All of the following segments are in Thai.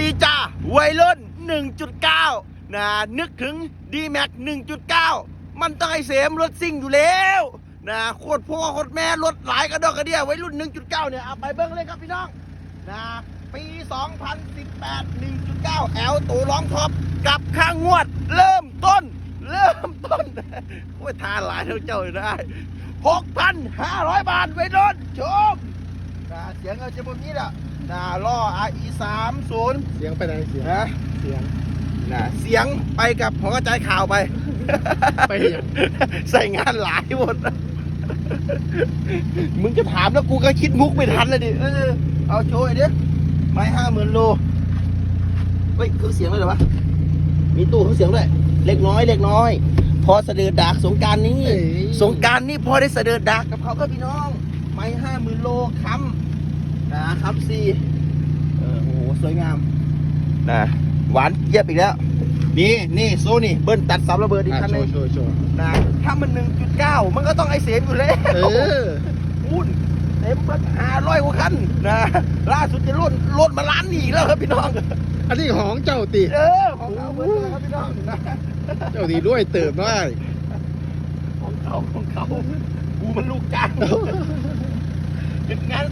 ดีจ้าวัยรุ่น 1.9 นะนึกถึง d m a x 1.9 มันต้องไอเสมรถซิ่งอยู่แล้วนะโคตรพ่อโคตรแม่รถหลายกระดอกกระเดียวัยรุ่น 1.9 เนี่ยเอาไปเบิ้งเลยครับพี่น้องนะปี 2018 1.9 แอลตัวร้องท็อปกับข้างงวด เริ่มต้น เริ่มต้นโอ้ยทานหลายเท่าเจ้าอยู่ได้ 6,500 บาทไว้รถชม นะเสียงเอาจะบนนี้ละนะล่อ RE 30เสียงไปไหนเสียงนะเสียงนะเสียงไปกับหอกระจายข่าวไป ไปยังใส่งานหลายหมดมึงจะถามแล้วกูก็คิดมุกไม่ทันเลยดิเออเอาโชว์ไอ้เด้ไม้ห้าหมื่นโลเฮ้ยเครื่องเสียงเลยเหรอวะ มีตู้เครื่องเสียงด้วย เล็กน้อยเล็กน้อย พอเสด็จดากสงกรารนี้เอ้ยสงกรารนี่พอได้เสด็จดากกับเขาก็พี่น้อง ไม้ห้าหมื่นโลค้ำ นะค้ำซีเออโอ้โหสวยงามนะหวานเยียบอีกแล้ว นี่นี่โซนี่เบิ้ลตัดซับระเบิดอีกอะคันหโชนึงว์โชว์โชว์นะถ้ามัน1.9มันก็ต้องไอเสียมอยู่แล้วเอออุ่นเต็มรถห้าร้อยกว่าคันนะล่าสุดจะลดลดมาล้านอีกแล้วครับพี่น้องอันนี้ของเจ้าติเออของเขาเบิดเลยครับพี่น้องนะเจ้าดีด้วยเติมได้ของเขาของเขากูมันลูกจ้างเป็นงาน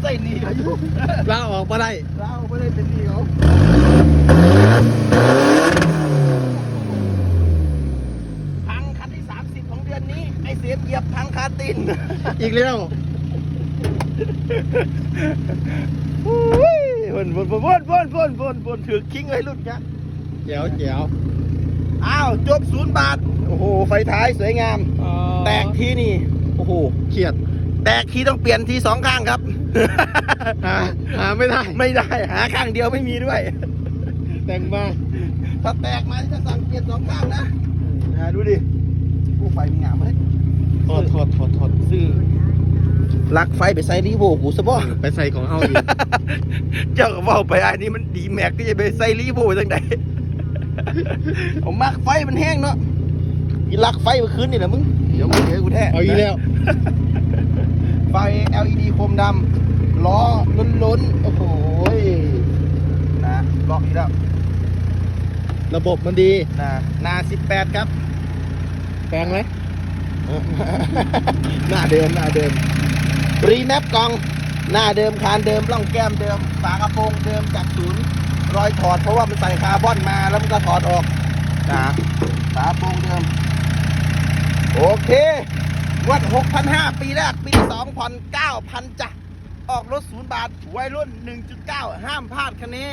ใส่หนีเขาอยู่ลาออกมาได้เราไม่ได้เป็นหนีเขาพังคันที่ 30 ของเดือนนี้ ไอเสียมเหยียบพังคาติน อีกแล้ววนวนวนวนวนวนวนวนถือคิงไว้รุ่นกันแจ๋วแจ๋วอ้าวจบศูนย์บาท โอ้โห ไฟท้ายสวยงาม แตกทีนี่ โอ้โหเครียด แตกทีต้องเปลี่ยนทีสองข้างครับหาหาไม่ได้ ไม่ได้หาข้างเดียวไม่มีด้วย แต่งมาถ้าแตกมาจะสั่งเปลี่ยนสองข้างนะนะดูดิผู้ไฟมีงามไหมถอดถอดถอดถอดซื้อลักไฟไปใส่รีโวกูซะบ่ไปใส่ของเอาอีกเจ้าก็บอกไปอันนี้มันดีแม็กก็จะไปใส่รีโวจังไดผมมักไฟมันแห้งเนาะอีลักไฟเมื่อคืนนี่แหละมึงเดี๋ยวมึงเจอกูแท้เอาอีกแล้วไฟ LED โคมดำล้อล้นๆ โอ้โหยนะล็อกอีกแล้ว ระบบมันดีนะหนา 18 ครับแปลงไหม หน้าเดิม หน้าเดิม รีแมปกล่อง หน้าเดิม คานเดิมร่องแก้มเดิม ฝากระโปรงเดิมจากศูนย์รอยถอด เพราะว่ามันใส่คาร์บอนมาแล้วมันก็ถอดออกนะฝากระโปรงเดิม โอเคงวัด6,500 ปีแรกปี2 ผ่อน9,000จ้ะออกรถศูนย์บาทวัยรุ่น 1.9 ห้ามพลาดคันนี้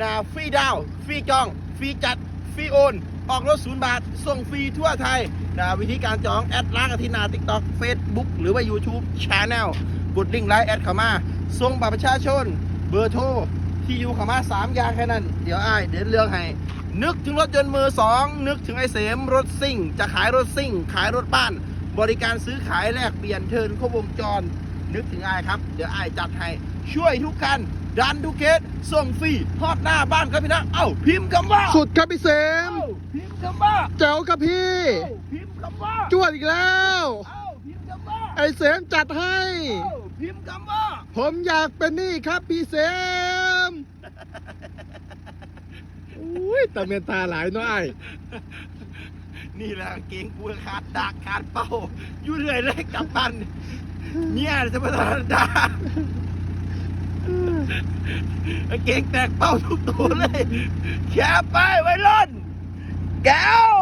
นะฟรีดาวฟรีจอง ฟรีจัด ฟรีโอน ออกรถศูนย์บาท ส่งฟรีทั่วไทยนะวิธีการจอง แอดล้างอาทินาติ๊กต็อกเฟซบุ๊กหรือว่า YouTube Channel กดลิงก์ไลน์แอดเข้ามาส่งบัตรประชาชน เบอร์โทรที่อยู่เข้ามา3อย่างแค่นั้น เดี๋ยวอ้ายเดี๋ยวเลือกให้ นึกถึงรถยนต์มือสองนึกถึงไอเสมรถซิ่ง จะขายรถซิ่ง ขายรถบ้าน บริการซื้อขายแลกเปลี่ยนเทิร์นครบวงจร นึกถึงอายครับ เดี๋ยวอายจัดให้ ช่วยทุกคันดันทุกเคสส่งฟรีทอดหน้าบ้านครับพี่นะ เอ้าพิมพ์คำว่าสุดครับพี่เสมเอ้าพิมพ์คำว่าแจ๋วครับพี่เอ้าพิมพ์คำว่าจวดอีกแล้ว เอ้าพิมพ์คำว่าไอเสมจัดให้ เอ้าพิมพ์คำว่า ผมอยากเป็นหนี่ครับพี่เสมอุ้ยตาเมนตาหลายเน้อย นี่แหละเก่งกูขาดดากขาดเป้าอยู่เรื่อยเลยกลับบ้านเนี่ยจะมาธรรมดาเก่งแตกเป้าทุกตัวเลยแค่ไปไว้ล่นแก้ว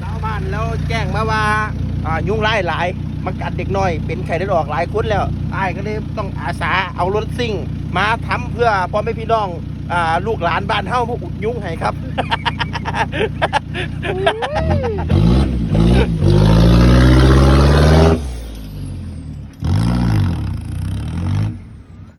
ชาวบ้าน แจ้งมาว่าอ่ายุงไล่หลายมันกัดเด็กน้อย เป็นไข้เลือดออกหลายคนแล้วอ้ายก็เลยต้องอาสาเอารถซิ่ง มาทำเพื่อพ่อแม่พี่น้องอ่าลูกหลานบ้านเฮาพวกอุดยุงให้ครับ